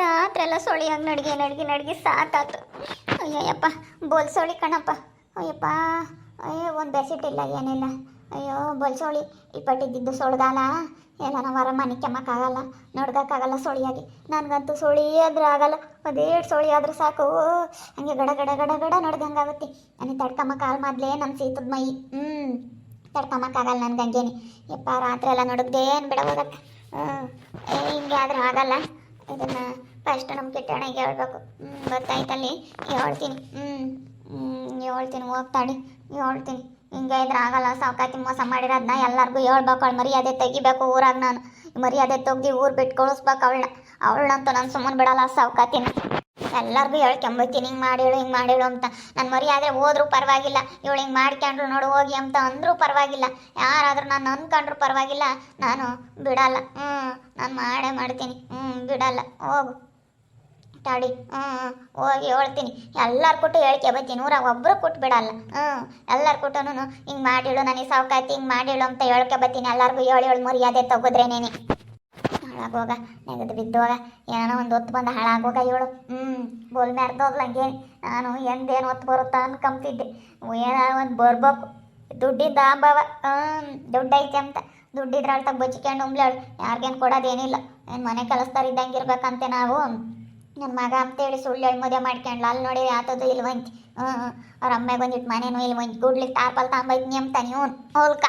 ರಾತ್ರಿ ಎಲ್ಲ ಸೊಳಿಯಾಗಿ ನಡ್ಗೆ ನಡ್ಗೆ ನಡ್ಗೆ ಸಾಕಾತು ಅಯ್ಯಯ್ಯಪ್ಪ, ಬೋಲ್ ಸೊಳಿ ಕಣಪ್ಪ. ಅಯ್ಯಪ್ಪ, ಅಯ್ಯೋ, ಒಂದು ಬೆಡ್ಶೀಟ್ ಇಲ್ಲ, ಏನಿಲ್ಲ. ಅಯ್ಯೋ, ಬೋಲ್ ಸೊಳಿ ಇಪ್ಪಟ್ಟಿದ್ದು ಸೊಳ್ಗಾಲ ಎಲ್ಲ ನಾವು ಹೊರ ಮನೆ ಕೆಮ್ಮಕ್ಕಾಗಲ್ಲ ನೋಡ್ದಕ್ಕಾಗಲ್ಲ ಸೊಳಿಯಾಗಿ ನನಗಂತೂ ಸೊಳಿ ಆದ್ರೆ ಆಗಲ್ಲ. ಅದೇಟ್ ಸೊಳಿ ಆದ್ರೆ ಸಾಕು. ಹಂಗೆ ಗಡ ಗಡ ಗಡ ಗಡ ನಡ್ದಂಗಾಗುತ್ತೆ ನನಗೆ ತಡ್ಕಮ್ಮಕ್ಕಾಗಲ್ಲ ಮೊದಲೇ ನಮ್ಮ ಸೀತದ ಮೈ. ಹ್ಞೂ ತಡ್ಕಮ್ಮಕ್ಕಾಗಲ್ಲ ನನ್ಗೆ ಹಂಗೇನೆ. ಯಪ್ಪ ರಾತ್ರಿ ಎಲ್ಲ ನೋಡಿದ್ದೇನು ಏನು ಬಿಡ ಹೋಗತ್ತೆ ಹಿಂಗೆ ಆದ್ರೆ ಆಗಲ್ಲ. ಇದನ್ನು ಫಸ್ಟ್ ನಮ್ಮ ಕಿಟ್ಟಣಿಗೆ ಹೇಳ್ಬೇಕು. ಹ್ಞೂ ಗೊತ್ತಾಯ್ತಲ್ಲಿ ಹೇಳ್ತೀನಿ. ಹ್ಞೂ ಹೇಳ್ತೀನಿ. ಹೋಗ್ತಾಡಿ ಹೇಳ್ತೀನಿ. ಹಿಂಗೆ ಇದ್ರೆ ಆಗಲ್ಲ. ಸಾವ್ಕಾತಿ ಮೋಸ ಮಾಡಿರೋದನ್ನ ಎಲ್ಲರಿಗೂ ಹೇಳ್ಬೇಕು. ಅವಳು ಮರ್ಯಾದೆ ತೆಗಿಬೇಕು ಊರಾಗ ನಾನು. ಮರ್ಯಾದೆ ತೆಗ್ದು ಊರು ಬಿಟ್ಟು ಕಳಿಸ್ಬೇಕು ಅವಳನ್ನ. ಅವಳನ್ನಂತೂ ನಾನು ಸುಮ್ಮನೆ ಬಿಡಲ್ಲ ಸಾವ್ಕಾತಿನ. ಎಲ್ಲರಿಗೂ ಹೇಳ್ಕೊಂಬತ್ತೀನಿ ಹಿಂಗೆ ಮಾಡಿಳು ಹಿಂಗೆ ಮಾಡಿಳು ಅಂತ. ನನ್ನ ಮರ್ಯಾದೆ ಹೋದ್ರೂ ಪರವಾಗಿಲ್ಲ. ಇವಳು ಹಿಂಗೆ ಮಾಡ್ಕೊಂಡ್ರು ನೋಡು, ಹೋಗಿ ಅಂತ ಅಂದರೂ ಪರವಾಗಿಲ್ಲ. ಯಾರಾದರೂ ನಾನು ಅಂದ್ಕೊಂಡ್ರು ಪರವಾಗಿಲ್ಲ, ನಾನು ಬಿಡಲ್ಲ. ಹ್ಞೂ ನಾನು ಮಾಡೇ ಮಾಡ್ತೀನಿ. ಹ್ಞೂ ಬಿಡಲ್ಲ. ಹೋಗು. ತಾಡಿ. ಹ್ಞೂ ಹೋಗಿ ಹೇಳ್ತೀನಿ. ಎಲ್ಲರ ಕೊಟ್ಟು ಹೇಳ್ಕೆ ಬತ್ತೀನಿ ಊರಾಗ ಒಬ್ಬರು ಕೊಟ್ಟು ಬಿಡಲ್ಲ. ಹ್ಞೂ ಎಲ್ಲರ ಕೊಟ್ಟನು ಹಿಂಗೆ ಮಾಡಿಳು ನನಗೆ ಸಾವ್ಕಾತಿ, ಹಿಂಗೆ ಮಾಡಿಳು ಅಂತ ಹೇಳ್ಕೆ ಬತ್ತೀನಿ ಎಲ್ಲರಿಗೂ ಹೇಳಿ ಹೇಳಿ, ಮರ್ಯಾದೆ ತೆಗೆದ್ರೇನೇನೆ. ಹಾಳಾಗೋಗ ನೆಗದು ಬಿದ್ದೋಗ ಏನೋ ಒಂದು ಹೊತ್ತು ಬಂದು ಹಾಳಾಗೋಗ ಇವಳು. ಹ್ಞೂ ಬೋಲ್ ಮೆರ್ದೋಗ್ಲಂಗೆ ನಾನು ಎಂದೇನು ಹೊತ್ತು ಬರುತ್ತಾ ಅನ್ಕಂಬ್ತಿದ್ದೆ ಏನಾರ ಒಂದು ಬರ್ಬೇಕು. ದುಡ್ಡಿದ್ದ ಅಂಬವ ಹ್ಞೂ ದುಡ್ಡು ಐತೆ ಅಂತ. ದುಡ್ಡಿದ್ರೆ ಅಳ್ತಾಗ ಬಚ್ಕೊಂಡು ಉಂಬ್ಲಾಳು ಯಾರಿಗೇನು ಕೊಡೋದೇನಿಲ್ಲ. ಏನು ಮನೆ ಇದ್ದಂಗೆ ಇರ್ಬೇಕಂತೆ ನಾವು. ನನ್ನ ಮಗ ಅಂತೇಳಿ ಸುಳ್ಳು ಮದುವೆ ಮಾಡ್ಕೊಂಡ್ಲ ಅಲ್ಲಿ ನೋಡಿ ಆತದು ಇಲ್ವಂತಿ ಹ್ಞೂ ಅವ್ರ ಅಮ್ಮಗೆ ಬಂದಿಟ್ಟು ಮನೇನು ಇಲ್ಲಿ ಗುಡ್ಲಿಕ್ಕೆ ತಾರ್ಪಲ್ ತಾಂಬೈತಿ ಅಂತ ನೀವು ಹೋಲ್ಕ.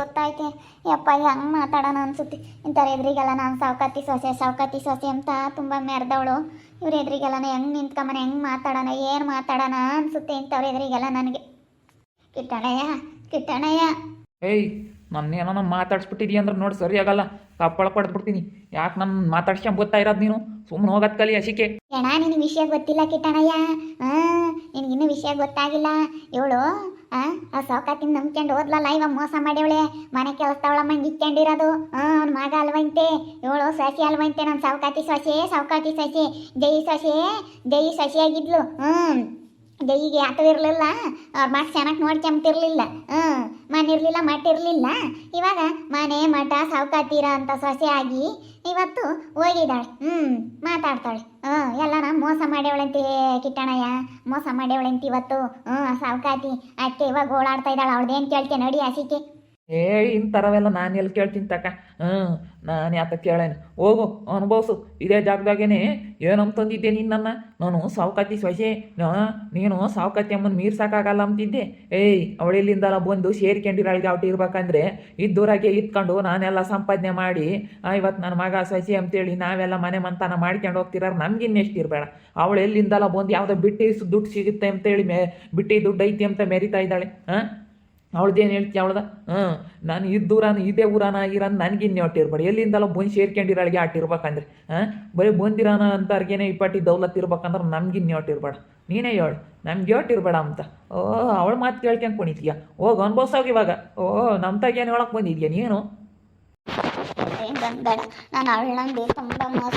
ಗೊತ್ತಾಯ್ತು. ಯಪ್ಪ ಹೆಂಗೆ ಮಾತಾಡೋಣ ಅನ್ಸುತ್ತೆ. ಇಂಥವ್ರ ಎದುರಿಗೆಲ್ಲ ನಾನು ಸಾವ್ಕಾತಿ ಸೊಸೆ ಸಾವ್ಕಾತಿ ಸೊಸೆ ಅಂತ ತುಂಬ ಮೆರೆದವಳು ಇವ್ರ ಎದುರಿಗೆಲ್ಲ ಹೆಂಗೆ ನಿಂತ್ಕೊಂಬನ ಹೆಂಗೆ ಮಾತಾಡೋಣ ಏನು ಮಾತಾಡೋಣ ಅನ್ಸುತ್ತೆ ಇಂಥವ್ರ ಎದುರಿಗೆಲ್ಲ ನನಗೆ. ಕಿಟ್ಟಣಯ್ಯ ಕಿಟ್ಟಣಯ್ಯ. ಏಯ್ ನನ್ನ ಏನೋ ಮಾತಾಡ್ಸ್ಬಿಟ್ಟಿದ್ಯ ಅಂದ್ರೆ ನೋಡಿ ಸರಿ ಆಗಲ್ಲ. ಕಪ್ಪಳ ಪಡೆದ್ಬಿಡ್ತೀನಿ. ಯಾಕೆ ನನ್ನ ಮಾತಾಡ್ಸ್ಕೊಂಡ್ ಗೊತ್ತಾ ಇರೋದು ನೀನು? ಸುಮ್ಮನೆ ಹೋಗತ್ ಕಲಿ ಹಸಿಕೆ. ಏಣ ನಿನಗೆ ವಿಷಯ ಗೊತ್ತಿಲ್ಲ ಕಿಟ್ಟಣಯ್ಯ? ಹಾಂ ನಿನಗಿನ್ನೂ ವಿಷಯ ಗೊತ್ತಾಗಿಲ್ಲ. ಇವಳು ಆ ಸೌಕಾತಿನ ನಂಬ್ಕೊಂಡು ಹೋದ್ಲಲ್ಲ ಇವ ಮೋಸ ಮಾಡ್ಯವಳೆ. ಮನೆ ಕೆಲಸದವಳ ಮಂಗಿ ಇಕ್ಕೊಂಡಿರೋದು ಹಾಂ ಅವ್ನ ಮಗ ಅಲ್ವಂತೆ. ಇವಳು ಸಸಿ ಅಲ್ವಂತೆ. ನನ್ನ ಸೌಕಾತಿ ಸೊಸೆ ಸೌಕಾತಿ ಸೊಸೆ. ಜೈ ಸೊಸೆ, ಜೈ ಆಗಿದ್ಲು ಹ್ಞೂ ಆಟೋ ಇರಲಿಲ್ಲ, ಅವ್ರ ಮಾತು ಚೆನ್ನಾಗಿ ಹ್ಞೂ, ಮನೆ ಇರಲಿಲ್ಲ ಮಠ ಇರಲಿಲ್ಲ. ಇವಾಗ ಮನೆ, ಮಠ, ಸಾವುಕಾತೀರ ಅಂತ ಸೊಸೆ ಆಗಿ ಇವತ್ತು ಹೋಗಿದ್ದಾಳೆ. ಹ್ಞೂ, ಮಾತಾಡ್ತಾಳೆ. ಹ್ಞೂ, ಎಲ್ಲನ ಮೋಸ ಮಾಡ್ಯವಳಂತೆ ಕಿಟ್ಟಣಯ್ಯ ಮೋಸ ಮಾಡ್ಯವಳಂತೆ ಇವತ್ತು. ಹ್ಞೂ ಸಾವುಕಾತಿ ಅಕ್ಕೆ ಇವಾಗ ಓಡಾಡ್ತಾ ಇದ್ದಾಳೆ, ಅವಳ್ದೇನು ಕೇಳ್ತೀನಿ ನಡಿ ಹಸಿಕೆ ಏ ಇಂಥರವೆಲ್ಲ ನಾನು ಎಲ್ಲಿ ಕೇಳ್ತೀನಿ ತಕ. ಹ್ಞೂ ನಾನು ಯಾತ ಕೇಳೇನು? ಹೋಗು, ಅನುಭವಿಸು. ಇದೇ ಜಾಗದಾಗೇನೆ. ಏನಂತಂದಿದ್ದೆ ನಿನ್ನನ್ನು ನಾನು ಸಾವುಕಾತಿ ನಾ ನೀನು ಸಾವುಕಾತಿ ಅಮ್ಮನ ಮೀರ್ಸಕ್ಕಾಗಲ್ಲ ಅಂತಿದ್ದೆ. ಏಯ್ ಅವಳಿಲ್ಲಿಂದಲ್ಲ ಬಂದು ಸೇರ್ಕೊಂಡಿರಾಳಿಗೆ ಔಟ್ ಇರ್ಬೇಕಂದ್ರೆ ಇದ್ದೂರಾಗೆ ಇತ್ಕೊಂಡು ನಾನೆಲ್ಲ ಸಂಪಾದನೆ ಮಾಡಿ ಇವತ್ತು ನನ್ನ ಮಗ ಸಸಿ ಅಂತೇಳಿ ನಾವೆಲ್ಲ ಮನೆ ಮಂತನ ಮಾಡ್ಕೊಂಡು ಹೋಗ್ತಿರಾರ ನಮ್ಗಿನ್ನೆಷ್ಟು ಇರಬೇಡ. ಅವಳು ಎಲ್ಲಿಂದಲ್ಲ ಬಂದು ಯಾವುದೋ ಬಿಟ್ಟಿ ದುಡ್ಡು ಸಿಗುತ್ತೆ ಅಂತೇಳಿ ಮೇ ಬಿಟ್ಟಿ ದುಡ್ಡು ಐತಿ ಅಂತ ಮೆರಿತಾ ಇದ್ದಾಳೆ. ಹಾಂ? ಅವಳ್ದೇನು ಹೇಳ್ತಿ ಅವಳ್ದ? ಹ್ಞೂ ನಾನು ಇದ್ದೂರಾನ ಇದೇ ಊರಾನ ಆಗಿರಾನ ನನಗಿನ್ನೆ ಇರಬೇಡ ಎಲ್ಲಿಂದಲ್ಲ ಬಂದು ಸೇರ್ಕೊಂಡಿರಾಳಿಗೆ ಆಟಿರ್ಬೇಕಂದ್ರೆ ಹಾಂ? ಬರೀ ಬಂದಿರಾನ ಅಂತರ್ಗೇನೆ ಇಪ್ಪಟ್ಟಿ ದೌಲತ್ ಇರ್ಬೇಕಂದ್ರೆ ನಮ್ಗಿನ್ನೆ ಹೊಟ್ಟಿರ್ಬೇಡ ನೀನೇ ಹೇಳು, ನಮ್ಗೆ ಹೊಟ್ಟಿರ್ಬೇಡ ಅಂತ? ಓ, ಅವಳ ಮಾತು ಕೇಳ್ಕೊಂಡು ಕುಣಿತೀಯ? ಹೋಗಿ ಅನ್ಭವ್ಸೋಗಿ ಇವಾಗ. ಓ ನಮ್ಮ ತಾಗೇನು ಹೇಳಕ್ ಬಂದಿದ್ಯಾ ನೀನು? ಏನ್ ನಾನು ತುಂಬ ಮೋಸ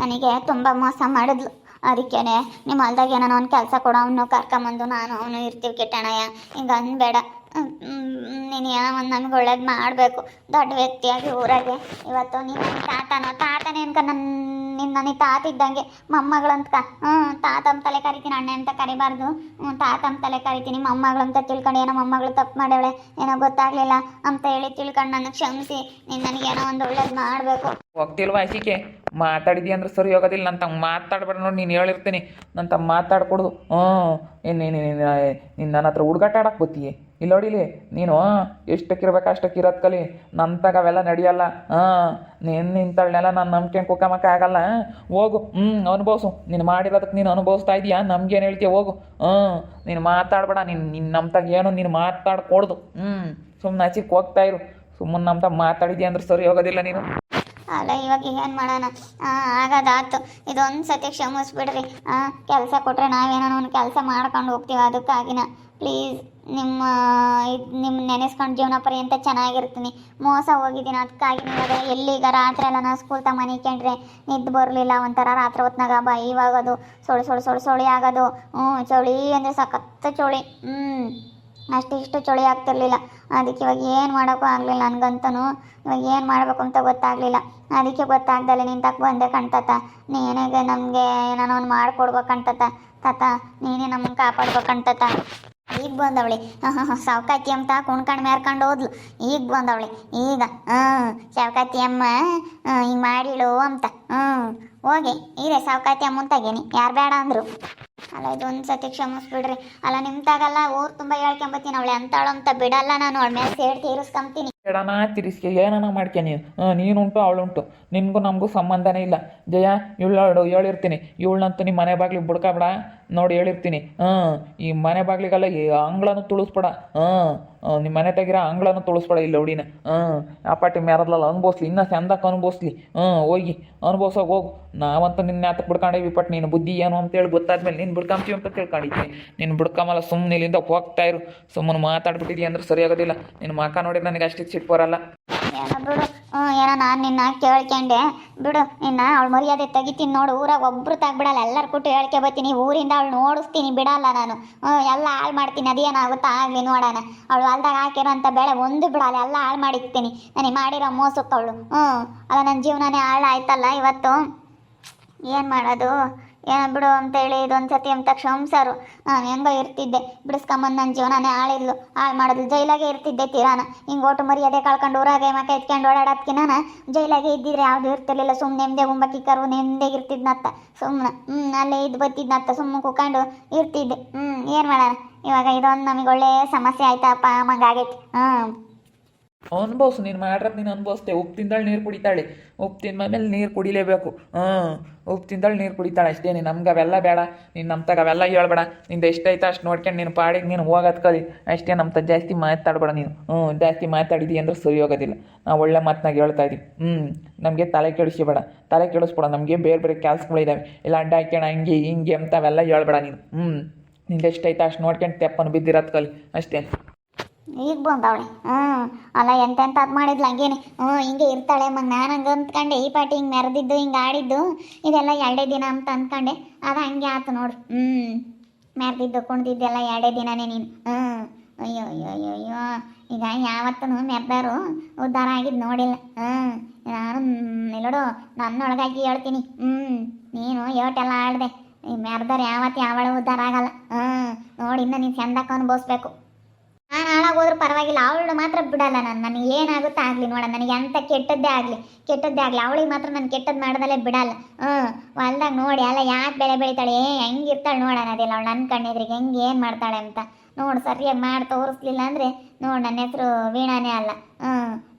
ನನಗೆ ತುಂಬ ಮೋಸ ಮಾಡಿದ್ಲು. ಅದಕ್ಕೇನೆ ನಿಮ್ಮ ಹೊಲ್ದಾಗ ಏನೋ ಒಂದು ಕೆಲಸ ಕೊಡೋ, ಅವನು ಕರ್ಕೊಂಬಂದು ನಾನು ಅವನು ಇರ್ತೀವಿ ಕೆಟ್ಟಣಯ್ಯ. ಹಿಂಗೆ ಅನ್ಬೇಡ ನೀನು ಏನೋ ಒಂದು ನಮ್ಗೆ ಒಳ್ಳೇದು ಮಾಡಬೇಕು. ದೊಡ್ಡ ವ್ಯಕ್ತಿಯಾಗಿ ಊರಾಗೆ. ಇವತ್ತು ನೀನು ನನ್ನ ತಾತನೋ? ತಾತನೇ ಅನ್ಕ ನನ್ನ ನಿನ್ನ ನನಗೆ ತಾತ ಇದ್ದಂಗೆ. ಮೊಮ್ಮಗಳಂತ ಹ್ಞೂ ತಾತ ತಲೆ ಕರಿತೀನಿ ಅಣ್ಣ ಅಂತ ಕರಿಬಾರ್ದು. ಹ್ಞೂ ತಾತ ತಲೆ ಕರಿತೀನಿ, ಮೊಮ್ಮಗಳಂತ ತಿಳ್ಕೊಂಡು ಏನೋ ಮೊಮ್ಮಗಳು ತಪ್ಪು ಮಾಡವಳೆ ಏನೋ ಗೊತ್ತಾಗ್ಲಿಲ್ಲ ಅಂತ ಹೇಳಿ ತಿಳ್ಕೊಂಡು ನನಗೆ ಕ್ಷಮಿಸಿ. ನೀನು ನನಗೇನೋ ಒಂದು ಒಳ್ಳೇದು ಮಾಡಬೇಕು. ಹೋಗ್ತಿಲ್ವಾ ಮಾತಾಡಿದಿ ಅಂದ್ರೆ ಸರಿ ಹೋಗೋದಿಲ್ಲ. ನನ್ನ ತಂಗ ಮಾತಾಡಬೇಡ ನೋಡಿ, ನೀನು ಹೇಳಿರ್ತೀನಿ. ನನ್ನ ತಂಗ ಮಾತಾಡ್ಕೊಡ್ದು. ಹ್ಞೂ. ನೀನು ನೀನು ನನ್ನ ಹತ್ರ ಹುಡುಗಾಟ ಆಡಕ್ಕೆ ಬತ್ತೀಯ? ಇಲ್ಲಿ ನೋಡಿಲಿ ನೀನು ಎಷ್ಟಕ್ಕಿರ್ಬೇಕು ಅಷ್ಟಕ್ಕೆ ಇರೋದು ಕಲಿ. ತಗ ಅವೆಲ್ಲ ನಡೆಯಲ್ಲ. ಹಾಂ ನೀನು ನಿಂತಳ್ನೆಲ್ಲ ನಾನು ನಂಬ್ಕೊಂಡು ಕುಕ್ಕಮಕ್ಕಾಗಲ್ಲ ಹೋಗು. ಹ್ಞೂ, ಅನುಭವಿಸು. ನೀನು ಮಾಡಿರೋದಕ್ಕೆ ನೀನು ಅನುಭವಿಸ್ತಾ ಇದೀಯಾ? ನಮ್ಗೇನು ಹೇಳ್ತೀಯ? ಹೋಗು. ಹ್ಞೂ. ನೀನು ಮಾತಾಡ್ಬೇಡ. ನೀನು ನಿನ್ನ ನಮ್ತಾಗ ಏನು ನೀನು ಮಾತಾಡ್ಕೊಡ್ದು. ಹ್ಞೂ. ಸುಮ್ಮನೆ ಹಚ್ಚಿಕ್ ಹೋಗ್ತಾ ಇರು. ಸುಮ್ಮನೆ ನಮ್ತಾಗ ಮಾತಾಡಿದ್ಯಾ ಅಂದ್ರೆ ಸರಿ ಹೋಗೋದಿಲ್ಲ ನೀನು. ಅಲ್ಲ, ಇವಾಗ ಏನು ಮಾಡೋಣ? ಆಗದಾತು ಇದೊಂದು ಸತಿ ಕ್ಷಮಿಸ್ಬಿಡ್ರಿ. ಕೆಲಸ ಕೊಟ್ಟರೆ ನಾವೇನೋ ಒಂದು ಕೆಲಸ ಮಾಡ್ಕೊಂಡು ಹೋಗ್ತೀವಿ ಅದಕ್ಕಾಗಿನ. ಪ್ಲೀಸ್, ನಿಮ್ಮ, ಇದು ನಿಮ್ಮ ನೆನೆಸ್ಕೊಂಡು ಜೀವನ ಪರ್ಯಂತ ಚೆನ್ನಾಗಿರ್ತೀನಿ. ಮೋಸ ಹೋಗಿದ್ದೀನಿ ಅದಕ್ಕಾಗಿ ಇವಾಗ ಎಲ್ಲಿಗ ರಾತ್ರಿ ಎಲ್ಲ ನಾನು ಸ್ಕೂಲ್ ತ ಮನಿಕೊಂಡ್ರೆ ನಿದ್ದು ಬರಲಿಲ್ಲ, ಒಂಥರ ರಾತ್ರಿ ಹೊತ್ನಾಗ ಬಾ, ಇವಾಗದು ಸೊಳು ಸೊಳು ಸೊಳು, ಸೊಳಿ ಆಗೋದು. ಹ್ಞೂ ಚಳಿ ಅಂದರೆ ಸಖತ್ತು ಚಳಿ. ಹ್ಞೂ ಅಷ್ಟು ಇಷ್ಟು ಚಳಿ ಆಗ್ತಿರ್ಲಿಲ್ಲ. ಅದಕ್ಕೆ ಇವಾಗ ಏನು ಮಾಡೋಕ್ಕೂ ಆಗಲಿಲ್ಲ ನನಗಂತೂ ಇವಾಗ ಏನು ಮಾಡಬೇಕು ಅಂತ ಗೊತ್ತಾಗಲಿಲ್ಲ. ಅದಕ್ಕೆ ಗೊತ್ತಾಗ್ದಲೆ ನೀನು ತಕ್ಕ ಬಂದೆ ಕಣ್ತತ. ನೀನೇಗೆ ನಮಗೆ ಏನೋ ಒಂದು ಮಾಡ್ಕೊಡ್ಬೇಕಂತತ ತಾತ, ನೀನೇ ನಮ್ಮನ್ನು ಕಾಪಾಡ್ಬೇಕಂತತ ಈಗ ಬಂದವಳಿ. ಸಾವ್ಕಾತಿ ಅಂತ ಕುಣ್ಕಂಡು ಮೇರ್ಕೊಂಡು ಹೋದ್ಲು. ಈಗ ಬಂದವಳಿ. ಈಗ ಹ್ಞೂ ಸಾವ್ಕಾತಿ ಅಮ್ಮ ಹಿಂಗೆ ಮಾಡಿಳು ಅಂತ. ಹ್ಞೂ ಹೋಗಿ. ಇದೆ, ಸಾವ್ಕಾತಿ ಅಮ್ಮ ಅಂತಾಗೇನಿ ಯಾರು ಬೇಡ ಅಂದರು. ಅಲ್ಲ ಇದೊಂದು ಸತಿ ಕ್ಷಮಿಸ್ಬಿಡ್ರಿ. ಅಲ್ಲ, ನಿಮ್ದಾಗಲ್ಲ ಊರು ತುಂಬ ಹೇಳ್ಕೊಂಬತ್ತೀನಿ ಅವಳೆ, ಅಂತಾಳು ಅಂತ ಬಿಡಲ್ಲ ನಾನು. ಅವಳ ಮೇಲೆ ಸೇರ್ ತೀರಿಸ್ಕೊಂತೀನಿ. ಬೇಡನ ತಿರ್ಸ್ಕೆ, ಏನನ ಮಾಡ್ಕೆ ನೀನು? ನೀನುಂಟು, ಅವಳುಂಟು. ನಿನಗೂ ನಮಗೂ ಸಂಬಂಧನೇ ಇಲ್ಲ. ಜಯ, ಇವಳು ಹೇಳಿರ್ತೀನಿ. ಇವಳನ್ನಂತೂ ನಿಮ್ಮ ಮನೆ ಬಾಗ್ಲಿಗೆ ಬಿಡ್ಕೊಬೇಡ. ನೋಡಿ, ಹೇಳಿರ್ತೀನಿ. ಹಾಂ ಈ ಮನೆ ಬಾಗ್ಲಿಗೆಲ್ಲ ಈ ಅಂಗಳನು ತುಳಿಸ್ಬೇಡ. ಹಾಂ ನಿಮ್ಮ ಮನೆ ತೆಗಿರೋ ಅಂಗಳನು ತುಳಿಸ್ಬೇಡ ಇಲ್ಲ ಹುಡಿನ ಹಾಂ ಅಪಾಟಿ ಮ್ಯಾರದ್ಲಲ್ಲ ಅನುಭವಿಸ್ಲಿ, ಇನ್ನೂ ಚಂದಕ್ಕೆ ಅನುಭವಿಸ್ಲಿ. ಹಾಂ ಹೋಗಿ ಅನುಭವಿಸೋಗಿ ಹೋಗು. ನಾವಂತೂ ನಿನ್ನ ಯಾತಕ್ಕೆ ಬಿಡ್ಕೊಂಡೇವಿ, ಪಟ್, ನೀನು ಬುದ್ಧಿ ಏನು ಅಂತೇಳಿ ಗೊತ್ತಾದ್ಮೇಲೆ ನೀನು ಬಿಡ್ಕೊಂತೀವಿ ಅಂತ ತಿಳ್ಕೊಂಡಿದ್ದೀನಿ ನೀನು ಬಿಡ್ಕೊಂಬಲ್ಲ ಸುಮ್ಮನೆ ಇಲ್ಲಿಂದ ಹೋಗ್ತಾ ಇರು. ಸುಮ್ಮನೆ ಮಾತಾಡ್ಬಿಟ್ಟಿದ್ಯಾ ಅಂದ್ರೆ ಸರಿಯಾಗೋದಿಲ್ಲ ನಿನ್ನ ಮಕ್ಕ ನೋಡಿದ್ರೆ ನನಗೆ ಅಷ್ಟು ಬರಲ್ಲ. ಏನೋ ಬಿಡು. ಹ್ಞೂ ಏನೋ ನಾನು ನಿನ್ನ ಕೇಳ್ಕೊಂಡೆ. ಬಿಡು, ನಿನ್ನ ಅವಳು ಮರ್ಯಾದೆ ತೆಗಿತೀನಿ ನೋಡು. ಊರಾಗ ಒಬ್ರು ತಾಗ್ಬಿಡಲ್ಲ. ಎಲ್ಲರೂ ಕೊಟ್ಟು ಹೇಳ್ಕೆ ಬರ್ತೀನಿ ಊರಿಂದ ಅವಳು ನೋಡಿಸ್ತೀನಿ, ಬಿಡಲ್ಲ ನಾನು. ಹ್ಞೂ ಎಲ್ಲ ಹಾಳು ಮಾಡ್ತೀನಿ. ಅದೇನಾಗುತ್ತಾ ಆಗಲಿ ನೋಡೋಣ. ಅವಳು ಹೊಲ್ದಾಗ ಹಾಕಿರೋಂಥ ಬೆಳೆ ಒಂದು ಬಿಡಲ್ಲ. ಎಲ್ಲ ಹಾಳು ಮಾಡಿರ್ತೀನಿ. ನನಗೆ ಮಾಡಿರೋ ಮೋಸಕ್ಕೆ ಅವಳು. ಹ್ಞೂ ಅಲ್ಲ ನನ್ನ ಜೀವನನೇ ಹಾಳು ಆಯ್ತಲ್ಲ ಇವತ್ತು? ಏನು ಮಾಡೋದು? ಏನೋ ಬಿಡು ಅಂತೇಳಿ ಇದೊಂದು ಸತಿ ಅಂತ ಕ್ಷಮಿಸಾರು. ನಾನು ಹೆಂಗೋ ಇರ್ತಿದ್ದೆ. ಬಿಡಿಸ್ಕೊಂಬಂದು ನನ್ನ ಜೀವನನೇ ಹಾಳಿದ್ಲು. ಹಾಳು ಮಾಡಿದ್ಲು. ಜೈಲಾಗೆ ಇರ್ತಿದ್ದೆ ತೀರಾನ. ಹಿಂಗೆ ಓಟು ಮರ್ಯಾದೆ ಕಳ್ಕೊಂಡು ಊರಾಗೆ ಮಕ್ಕ ಎತ್ಕೊಂಡು ನಾನು ಜೈಲಾಗೆ ಇದ್ದಿದ್ರೆ ಯಾವುದು ಇರ್ತಿರ್ಲಿಲ್ಲ. ಸುಮ್ಮನೆ ನೆಮ್ಮದಿ ಗುಂಬಕ್ಕಿ ಕರು ನೆಮ್ಮದಿಗೆ ಇರ್ತಿದ್ನತ್ತ ಸುಮ್ಮನೆ ಹ್ಞೂ ಅಲ್ಲೇ ಇದು ಬತ್ತಿದ್ನತ್ತ ಸುಮ್ಮನೆ ಕುತ್ಕೊಂಡು ಇರ್ತಿದ್ದೆ. ಹ್ಞೂ ಏನು ಮಾಡೋಣ? ಇವಾಗ ಇದೊಂದು ನಮಗೆ ಒಳ್ಳೆಯ ಸಮಸ್ಯೆ ಆಯ್ತಪ್ಪ. ಅಮ್ಮಂಗಾಗೈತಿ ಹಾಂ ಅನ್ಭವ್ಸು, ನೀನು ಮಾಡ್ರದ್ದು ನೀನು ಅನ್ಭವಿಸ್ತೆ ಉಪ್ಪು ತಿಂದಾಳು ನೀರು ಕುಡಿತಾಳೆ. ಉಪ್ಪು ತಿಂದ್ಮೇಲೆ ನೀರು ಕುಡಿಲೇಬೇಕು. ಹಾಂ ಉಪ್ಪು ತಿಂದಾಳು ನೀರು ಕುಡಿತಾಳೆ ಅಷ್ಟೇ. ನೀನು ನಮ್ಗೆ ಅವೆಲ್ಲ ಬೇಡ. ನೀನು ನಮ್ಮ ತಗ ಅವೆಲ್ಲ ಹೇಳ್ಬೇಡ. ನಿಂದು ಎಷ್ಟೈತೆ ಅಷ್ಟು ನೋಡ್ಕೊಂಡು ನೀನು ಪಾಡಿಗೆ ನೀನು ಹೋಗೋದು ಕಲಿ. ಅಷ್ಟೇ ನಮ್ಮ ತ ಜಾಸ್ತಿ ಮಾತಾಡ್ಬೇಡ ನೀನು. ಹ್ಞೂ ಜಾಸ್ತಿ ಮಾತಾಡಿದಿ ಅಂದ್ರೆ ಸರಿ ಹೋಗೋದಿಲ್ಲ. ನಾವು ಒಳ್ಳೆ ಮಾತನಾಗ ಹೇಳ್ತಾ ಇದ್ದೀವಿ ಹ್ಞೂ ನಮಗೆ ತಲೆ ಕೆಡಿಸ್ಬೇಡ. ತಲೆ ಕೆಡಿಸ್ಬೇಡ. ನಮಗೆ ಬೇರೆ ಬೇರೆ ಕೆಲಸಗಳಿದ್ದಾವೆ ಇಲ್ಲ ಅಡ್ಡ ಹಾಕ್ಯಣ, ಹಂಗೆ, ಹಿಂಗೆ ಅಂತ ಅವೆಲ್ಲ ಹೇಳ್ಬೇಡ ನೀನು. ಹ್ಞೂ ನಿಂದು ಎಷ್ಟೈತೆ ಅಷ್ಟು ನೋಡ್ಕೊಂಡು ತೆಪ್ಪನ್ನು ಬಿದ್ದಿರೋದು ಕಲಿ. ಅಷ್ಟೇ. ಈಗ ಬಂದವಳೆ. ಹ್ಞೂ ಅಲ್ಲ ಎಂತೆಂತ ಅದು ಮಾಡಿದ್ಲು ಹಂಗೇನೆ. ಹ್ಞೂ ಹಿಂಗೆ ಇರ್ತಾಳೆ ಮತ್ತು ನಾನು ಹಂಗೆ ಅಂದ್ಕೊಂಡೆ, ಈ ಪಾಟಿ ಹಿಂಗೆ ಮೆರೆದಿದ್ದು, ಹಿಂಗೆ ಆಡಿದ್ದು, ಇದೆಲ್ಲ ಎರಡೇ ದಿನ ಅಂತ ಅಂದ್ಕೊಂಡೆ. ಅದು ಹಂಗೆ ಆತು ನೋಡು. ಹ್ಞೂ ಮೆರೆದಿದ್ದು ಕುಣ್ದಿದ್ದೆಲ್ಲ ಎರಡೇ ದಿನನೇ ನೀನು. ಹ್ಞೂ ಅಯ್ಯೋ ಅಯ್ಯೋ ಅಯ್ಯೋ ಅಯ್ಯೋ. ಈಗ ಯಾವತ್ತೂ ಮೆರ್ದಾರು ಉದ್ಧಾರ ಆಗಿದ್ದು ನೋಡಿಲ್ಲ. ಹ್ಞೂ ನಾನು ನಿಲ್ಲೋಡು ನನ್ನೊಳಗಾಗಿ ಹೇಳ್ತೀನಿ. ಹ್ಞೂ ನೀನು ಏಟೆಲ್ಲ ಆಡ್ದೆ. ಮೆರ್ದಾರು ಯಾವತ್ತು ಯಾವಳು ಉದ್ಧಾರ ಆಗಲ್ಲ. ಹ್ಞೂ ನೋಡಿ, ಇನ್ನು ನೀನು ಚಂದಕ್ಕೆ ಅನುಭವಿಸ್ಬೇಕು. ನಾನು ಹಾಳಾಗೋದ್ರೂ ಪರವಾಗಿಲ್ಲ, ಅವಳು ಮಾತ್ರ ಬಿಡಲ್ಲ ನಾನು, ನನಗೆ ಏನಾಗುತ್ತೋ ಆಗಲಿ ನೋಡ ನನಗೆ ಅಂತ ಕೆಟ್ಟದ್ದೇ ಆಗಲಿ ಕೆಟ್ಟದ್ದೇ ಆಗಲಿ, ಅವಳಿಗೆ ಮಾತ್ರ ನಾನು ಕೆಟ್ಟದ್ದು ಮಾಡ್ದಲ್ಲೇ ಬಿಡಲ್ಲ. ಹ್ಞೂ ಹೊಲ್ದಾಗ ನೋಡಿ, ಅಲ್ಲ ಯಾಕೆ ಬೆಳೆ ಬೆಳಿತಾಳೆ ಹೆಂಗಿರ್ತಾಳೆ ನೋಡೋಣ ಅದೆಲ್ಲ ಅವಳು ನನ್ನ ಕಣ್ಣಿದ್ರಿಗೆ, ಹೆಂಗೆ ಏನು ಮಾಡ್ತಾಳೆ ಅಂತ. ನೋಡು, ಸರಿಯಾಗಿ ಮಾಡಿ ತೋರಿಸ್ಲಿಲ್ಲ ಅಂದರೆ, ನೋಡು ನನ್ನ ಹೆಸರು ವೀಣಾನೇ ಅಲ್ಲ. ಹ್ಞೂ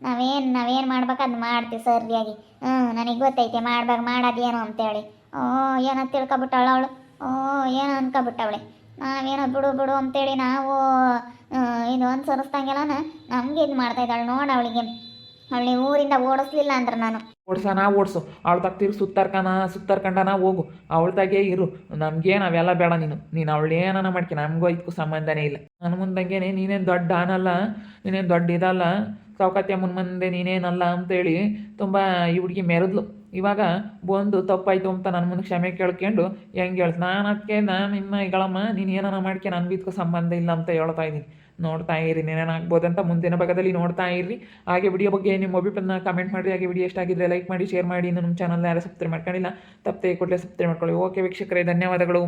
ನಾವೇನು ನಾವೇನು ಮಾಡ್ಬೇಕು ಅದು ಮಾಡ್ತೀವಿ ಸರಿಯಾಗಿ. ಹ್ಞೂ ನನಗೆ ಗೊತ್ತೈತೆ, ಮಾಡ್ಬೇಕು ಮಾಡೋದೇನು ಅಂತೇಳಿ. ಓ, ಏನೋ ತಿಳ್ಕೊಬಿಟ್ಟವಳು ಅವಳು. ಓ, ಏನೋ ಅನ್ಕೊಬಿಟ್ಟವಳೆ. ನಾವೇನೋ ಬಿಡು ಬಿಡು ಅಂತೇಳಿ ನಾವು ಇದು ಅನ್ಸರಿಸ್ದಂಗೆಲ್ಲ ನಮ್ಗೆ ಇದು ಮಾಡ್ತಾ ಇದ್ದಾಳೆ ನೋಡ ಅವಳಿಗೆ. ಅವಳಿ ಊರಿಂದ ಓಡಿಸ್ಲಿಲ್ಲ ಅಂದ್ರೆ ನಾನು. ಓಡ್ಸನ ಓಡಿಸು. ಅವಳ ತಗ ತಿರು ಸುತ್ತಾರ್ಕನ ಸುತ್ತಾರ್ಕಂಡನ ಹೋಗು. ಅವಳ್ದಾಗೆ ಇರು. ನಮಗೆ ನಾವೆಲ್ಲ ಬೇಡ ನೀನು. ನೀನು ಅವಳು ಏನನ ಮಾಡ್ಕೆ, ನಮಗೂ ಇದಕ್ಕೂ ಸಂಬಂಧನೇ ಇಲ್ಲ. ನನ್ನ ಮುಂದಂಗೆನೆ ನೀನೇನು ದೊಡ್ಡ ಆನಲ್ಲ, ನೀನೇನು ದೊಡ್ಡ ಇದಲ್ಲ, ಸೌಕತ್ಯ ಮುಂದೆ ನೀನೇನಲ್ಲ ಅಂತೇಳಿ ತುಂಬ ಈ ಹುಡುಗಿ ಮೆರೆದ್ಲು. ಇವಾಗ ಬಂದು ತಪ್ಪಾಯ್ತು ಅಂತ ನನ್ನ ಮುಂದೆ ಕ್ಷಮೆ ಕೇಳ್ಕೊಂಡು ಹೆಂಗೆ ಹೇಳ್ತು? ನಾನು ಅದಕ್ಕೆ ನಾನು ಇನ್ನ ಈಗಳಮ್ಮ ನೀನು ಏನಾನ ಮಾಡ್ಕೆ ನನಗೂ ಇದಕ್ಕೂ ಸಂಬಂಧ ಇಲ್ಲ ಅಂತ ಹೇಳ್ತಾ ಇದ್ದೀನಿ ನೋಡ್ತಾ ಇರಿ ಅಂತ ಮುಂದಿನ ಭಾಗದಲ್ಲಿ ನೋಡ್ತಾ ಇರಿ ಹಾಗೆ ವಿಡಿಯೋ ಬಗ್ಗೆ ನಿಮ್ಮ ಅಭಿಪ್ರಾಯನ ಕಮೆಂಟ್ ಮಾಡಿ ಹಾಗೆ ವಿಡಿಯೋ ಇಷ್ಟ ಆಗಿದ್ರೆ ಲೈಕ್ ಮಾಡಿ ಶೇರ್ ಮಾಡಿ. ಇನ್ನು ನಮ್ಮ ಚಾನಲ್ನ ಯಾರು ಸಬ್ಸ್ಕ್ರೈಬ್ ಮಾಡ್ಕೊಂಡಿಲ್ಲ, ತಪ್ಪದೆ ಕೊಟ್ಟರೆ ಸಬ್ಸ್ಕ್ರೈಬ್ ಮಾಡ್ಕೊಳ್ಳಿ. ಓಕೆ ವೀಕ್ಷಕರೇ, ಧನ್ಯವಾದಗಳು.